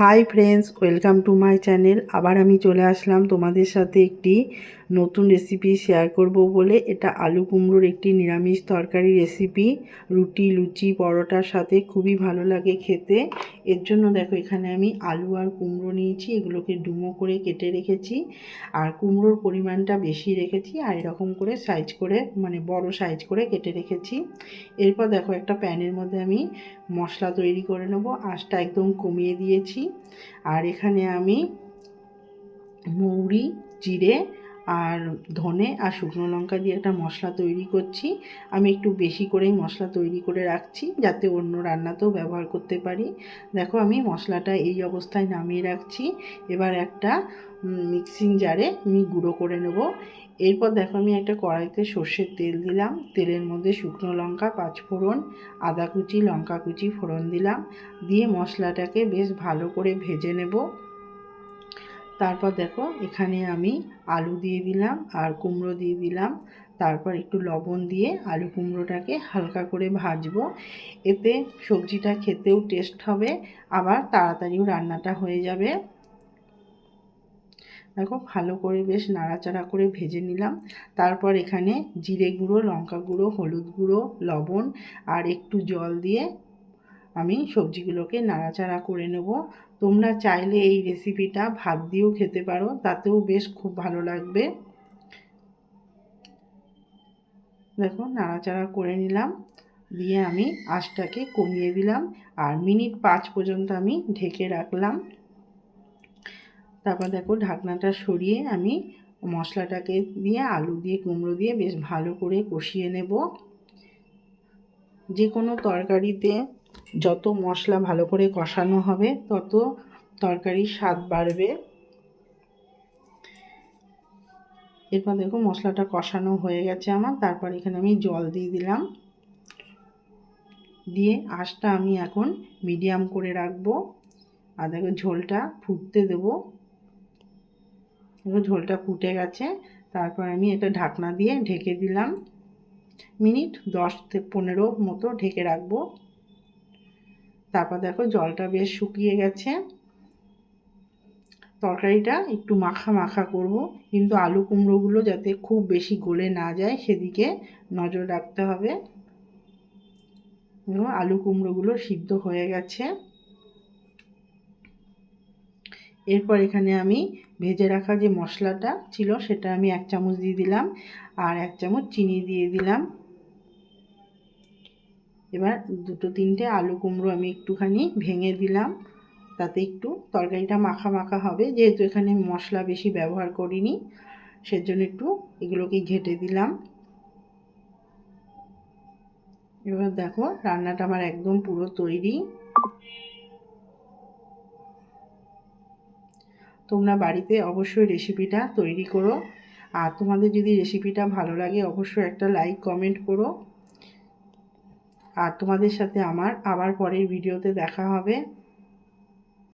Hi friends welcome to my channel আবার আমি চলে আসলাম তোমাদের সাথে একটি নতুন রেসিপি শেয়ার করব বলে। এটা আলু কুমড়োর একটি নিরামিষ তরকারি রেসিপি রুটি, লুচি, পরোটার সাথে খুবই ভালো লাগে খেতে। এর জন্য দেখো, এখানে আমি আলু আর কুমড়ো নিয়েছি। এগুলোকে ডুমো করে কেটে রেখেছি। আর কুমড়োর পরিমাণটা বেশি রেখেছি আর এরকম করে সাইজ করে মানে বড় সাইজ করে কেটে রেখেছি। এরপর দেখো, একটা প্যানের মধ্যে আমি মশলা তৈরি করে নেব। আঁচটা একদম কমিয়ে দিয়েছি। আর এখানে আমি মৌরি জিরে আর ধনে আর শুকনো লঙ্কা দিয়ে একটা মশলা তৈরি করছি। আমি একটু বেশি করেই মশলা তৈরি করে রাখছি যাতে অন্য রান্নাতেও ব্যবহার করতে পারি। দেখো আমি মশলাটা এই অবস্থায় নামিয়ে রাখছি। এবার একটা মিক্সিং জারে আমি গুঁড়ো করে নেব। এরপর দেখো আমি একটা কড়াইতে সর্ষের তেল দিলাম। তেলের মধ্যে শুকনো লঙ্কা পাঁচফোড়ন আদা কুচি, লঙ্কা কুচি, ফোড়ন দিলাম। দিয়ে মশলাটাকে বেশ ভালো করে ভেজে নেব। তারপর দেখো এখানে আমি আলু দিয়ে দিলাম আর কুমড়ো দিয়ে দিলাম। তারপর একটু লবণ দিয়ে আলু কুমড়োটাকে হালকা করে ভাজবো। এতে সবজিটা খেতেও টেস্ট হবে, আবার তাড়াতাড়িও রান্নাটা হয়ে যাবে। দেখো ভালো করে বেশ নাড়াচাড়া করে ভেজে নিলাম। তারপর এখানে জিরে গুঁড়ো, লঙ্কা গুঁড়ো, হলুদ গুঁড়ো, লবণ আর একটু জল দিয়ে আমি সবজিগুলোকে নাড়াচাড়া করে নেব। তোমরা চাইলে এই রেসিপিটা ভাত দিয়েও খেতে পারো, তাতেও বেশ খুব ভালো লাগবে। দেখো, নাড়াচাড়া করে নিলাম। দিয়ে আমি আঁচটাকে কমিয়ে দিলাম আর মিনিট পাঁচ পর্যন্ত আমি ঢেকে রাখলাম। তারপর দেখো, ঢাকনাটা সরিয়ে আমি মশলাটাকে দিয়ে, আলু দিয়ে, কুমড়ো দিয়ে বেশ ভালো করে কষিয়ে নেব। যে কোনো তরকারিতে যত মশলা ভালো করে কষানো হবে, তত তরকারির স্বাদ বাড়বে। এরপর দেখো মশলাটা কষানো হয়ে গেছে আমার, তারপর এখানে আমি জল দিয়ে দিলাম। দিয়ে আঁচটা আমি এখন মিডিয়াম করে রাখব। আর দেখো ঝোলটা ফুটতে দেবো। এবার ঝোলটা ফুটে গেছে। তারপর আমি এটা ঢাকনা দিয়ে ঢেকে দিলাম। মিনিট দশ থেকে পনেরো মতো ঢেকে রাখব। তারপর দেখো জলটা বেশ শুকিয়ে গেছে। তরকারিটা একটু মাখা মাখা করব, কিন্তু আলু কুমড়োগুলো যাতে খুব বেশি গলে না যায় সেদিকে নজর রাখতে হবে। আলু কুমড়োগুলো সিদ্ধ হয়ে গেছে। এরপর এখানে আমি ভেজে রাখা যে মশলাটা ছিল সেটা আমি এক চামচ দিয়ে দিলাম, আর এক চামচ চিনি দিয়ে দিলাম। এবার দুটো তিনটে আলু কুমড়ো আমি একটুখানি ভেঙে দিলাম। তাতে একটু তরকারিটা মাখা মাখা হবে। যেহেতু এখানে মশলা বেশি ব্যবহার করিনি, সেজন্য একটু এগুলোকে ঘেটে দিলাম। এবার দেখো, রান্নাটা আমার একদম পুরো তৈরি। তোমরা বাড়িতে অবশ্যই রেসিপিটা তৈরি করো। আর তোমাদের যদি রেসিপিটা ভালো লাগে, অবশ্যই একটা লাইক, কমেন্ট করো। আর তোমাদের সাথে আমার আবার পরের ভিডিওতে দেখা হবে।